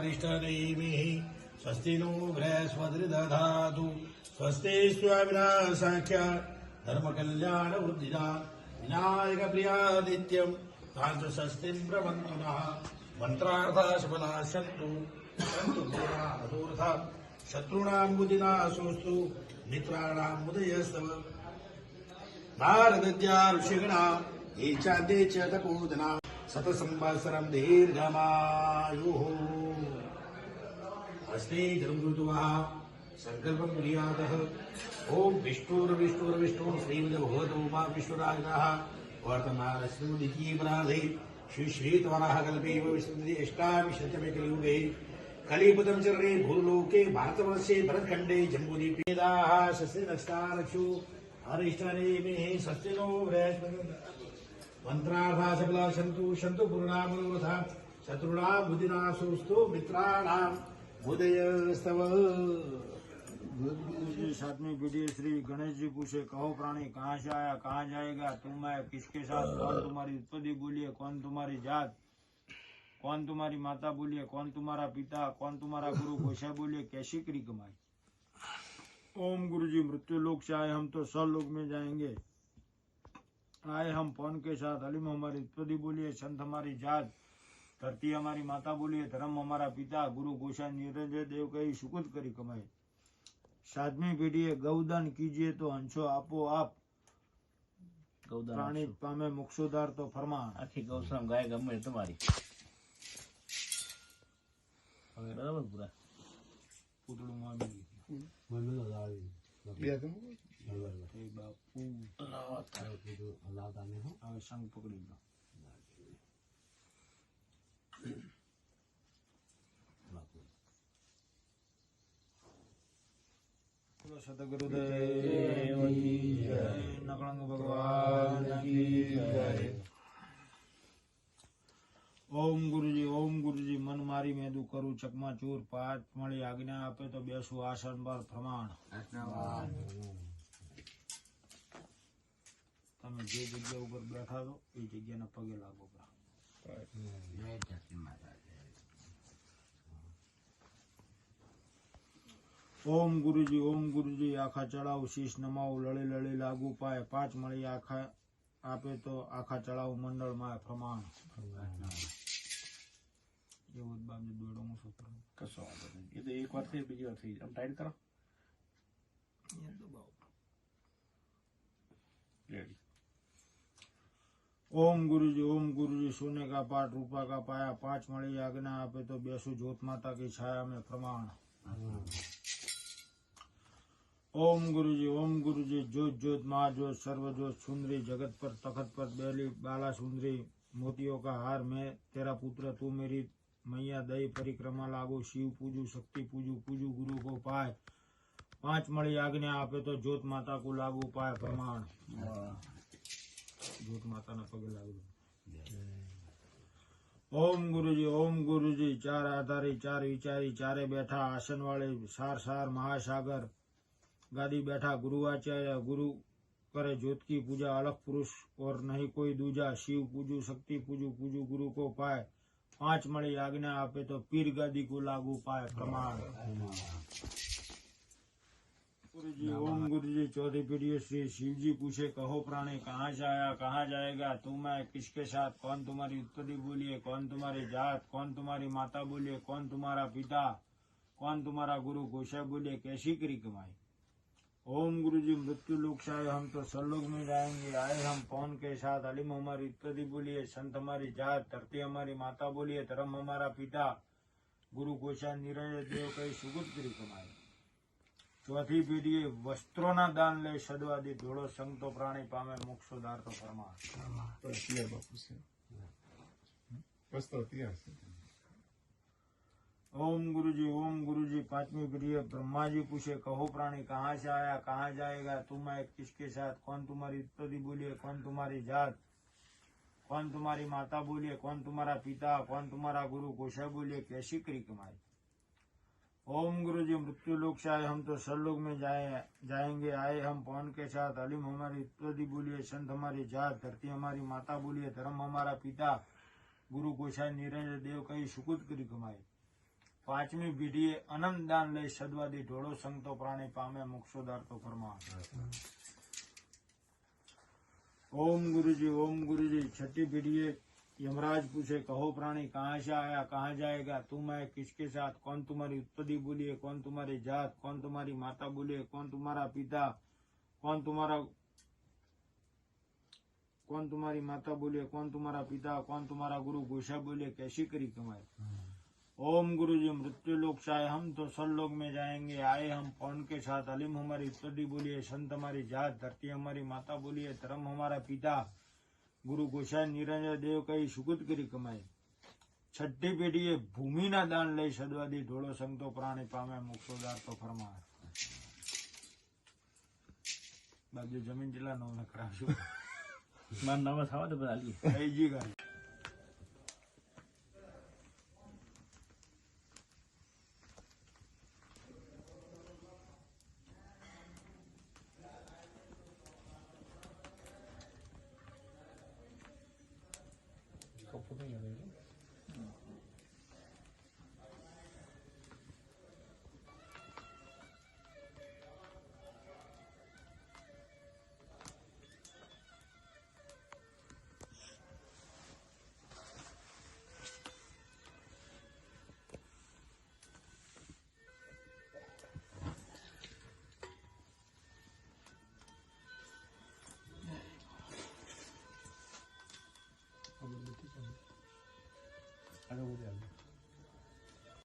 अरिष्टनेमिः स्वस्ति नो बृहस्पतिर्दधातु स्वस्ति स्वाविनाशाख्य धर्मकल्याणवृद्धिना विनायकप्रियादित्यम्। तान् च स्वस्तिम् ब्रवन्तु नः मन्त्रार्थः सफला सन्तु सन्तु ये चाद्ये च शतसंवत्सरम् दीर्घमायुः। अस्ति धर्मऋतुवः सङ्कल्पम् कुर्यातः ॐ विष्णुर्विष्णुर्विष्णुः श्रीमद्भगवतो मा विश्वराजनः वर्तमानस्मिन् द्वितीयपराधे श्री श्रीत्वरः कल्पे विंशति अष्टाविंशतमे कलियुगे कलिपुतं चरणे भूलोके भारतवर्षे भरतखण्डे जम्बूद्वीपेदाः शस्ति नक्षारक्षु अरिष्टनेमिः स्वस्ति नो सन्तु सन्तु पूर्णामनोरथा शत्रूणां सातवीं पीढ़ी श्री गणेश जी पूछे, कहो प्राणी, कहाँ से आया, कहाँ जाएगा? तुम मैं, किसके साथ? कौन तुम्हारी उत्पत्ति बोलिए कौन तुम्हारी जात? कौन तुम्हारी माता बोलिए कौन तुम्हारा पिता? कौन तुम्हारा गुरु? गोशा बोलिए कैसी करी कमाई? ओम गुरु जी मृत्यु लोक से आए, हम तो सब लोग में जाएँगे। आए हम पौन के साथ अलीम हमारी उत्पत्ति बोलिए संत हमारी जात धरती हमारी माता बोलिए धर्म हमारा पिता गुरु गोशा निरंजय देव कही सुकुत करी कमाई સાતમી પેઢીએ ગૌદાન કીજીએ તો હંસો આપો આપ પ્રાણી પામે મોક્ષોદાર તો ફરમાન આખી ગૌશાળા ગાય ગમે તે તમારી હવે બરાબર પૂરા પૂતળું આવી ઓમ ગુરુજી ઓમ ગુરુજી, મન મારી મેદુ કરું ચકમા ચૂર પાંચ મળી આજ્ઞા આપે તો બેસું આસન પર પ્રમાણ. જે જગ્યા ઉપર બેઠા છો એ જગ્યાના પગે લાગો બા. ઓમ ગુરુજી ઓમ ગુરુજી આખા ચડાવ શીશ નમાવું લળી લળી લાગુ પાય પાંચ મળી આખા આપે તો આખા ચડાવ મંડળમાં પ્રમાણ એવું જ બાજુ દોડો હું શું કરું કશો વાંધો નહીં એ તો એક વાર થઈ બીજી વાર થઈ આમ ટાઈટ કરો રેડી ओम गुरुजी ओम गुरुजी सोने का पाठ, रूपा का पाया, पाँच मणि आज्ञा आपे तो बेसु ज्योत माता की छाया में प्रमाण। ओम गुरुजी ओम गुरुजी, ज्योत ज्योत महाज्योत सर्वज्योत सुंदरी, जगत पर, तखत पर, बेली, बाला सुंदरी, मोतियों का हार मैं, तेरा पुत्र, तू मेरी मैया दई परिक्रमा लागू, शिव पूजू, शक्ति पूजू पूजू गुरु को पाए। पाँच मणि आज्ञा आपे तो ज्योत माता को लागू पाए प्रमाण। ज्योत माता ना पगे लागू ओम गुरुजी ओम गुरुजी चार आधारी चार विचारी चारे बैठा आसन वाले सार सार महासागर गादी बैठा गुरु आचार्य गुरु करे ज्योत की पूजा अलग पुरुष और नहीं कोई दूजा शिव पूजू शक्ति पूजू पूजू गुरु को पाए पांच मणि आज्ञा आपे तो पीर गादी को लागू पाए प्रमाण गुरु गुरु जी चौथी पीढ़ी श्री शिव जी पूछे, कहो प्राणी, कहाँ से आया कहाँ जाएगा? तुम मैं किसके साथ? कौन तुम्हारी उत्पत्ति बोलिए? कौन तुम्हारी जात? कौन तुम्हारी माता बोलिए? कौन तुम्हारा पिता? कौन तुम्हारा गुरु गोशा बोलिए? कैसी करी कमाई? ओम गुरु जी मृत्यु लोक से आए हम तो सलोक में जाएँगे। आए हम पौन के साथ। अलिम हमारी उत्पत्ति बोलिए, संत हमारी जात, धरती हमारी माता बोलिए, धर्म हमारा पिता, गुरु गोशा निरंजय देव कई सुगुत करी कमाई। ચોથી પેઢીએ વસ્ત્રોના દાન લે સદવાદી ધોળો સંગ તો પ્રાણી પામે મોક્ષોદાર તો પરમા ओम गुरुजी ओम गुरुजी पांचवी प्रिय ब्रह्मा जी पूछे कहो प्राणी कहाँ से आया कहाँ जाएगा तुम मैं किसके साथ कौन तुम्हारी उत्पत्ति बोलिए कौन तुम्हारी जात कौन तुम्हारी माता बोलिए कौन तुम्हारा पिता कौन तुम्हारा गुरु गोशा बोलिए कैसी करी कमाई ओम गुरु जी मृत्यु लोक से आए हम तो सरलोक में जाए जाएंगे आए हम पौन के साथ अलीम हमारी उत्पत्ति बोलिए संत हमारी जात धरती हमारी माता बोलिए धर्म हमारा पिता गुरु गोसाई निरंजन देव कही सुकुत करी कमाए પાંચમી પેઢીએ અનંત દાન લઈ સદવાદી ઢોળો સંતો પ્રાણી પામે મોક્ષોદાર તો ફરમા ओम गुरु जी ओम गुरु जी छठी पीढ़ी यमराज पूछे, कहो प्राणी, कहाँ से आया, कहाँ जाएगा? तुम मैं किसके साथ? कौन तुम्हारी उत्पत्ति बोलिए कौन तुम्हारी जात? कौन तुम्हारी माता बोलिए कौन तुम्हारा पिता? कौन तुम्हारा, कौन तुम्हारी माता बोलिए कौन तुम्हारा पिता? कौन तुम्हारा गुरु? घोषा बोलिए कैसी करी कमाई ओम गुरु जी मृत्यु से आए हम तो सल लोग में जाएँगे। आए हम कौन के साथ? अलिम हमारी उत्पत्ति बोलिए संत हमारी जात, धरती हमारी माता बोलिए धर्म हमारा पिता। ગુરુ ગોસાઈ નિરંજન દેવ કઈ સુગત કરી કમાઈ. છઠ્ઠી પેઢીએ ભૂમિના દાન લઈ સદવાદી ઢોળો સંતો પ્રાણી પામે મુક્તોદાર તો ફરમા બાજુ જમીન જિલ્લા નો નકરાશું મારું નામ થવા દે બધા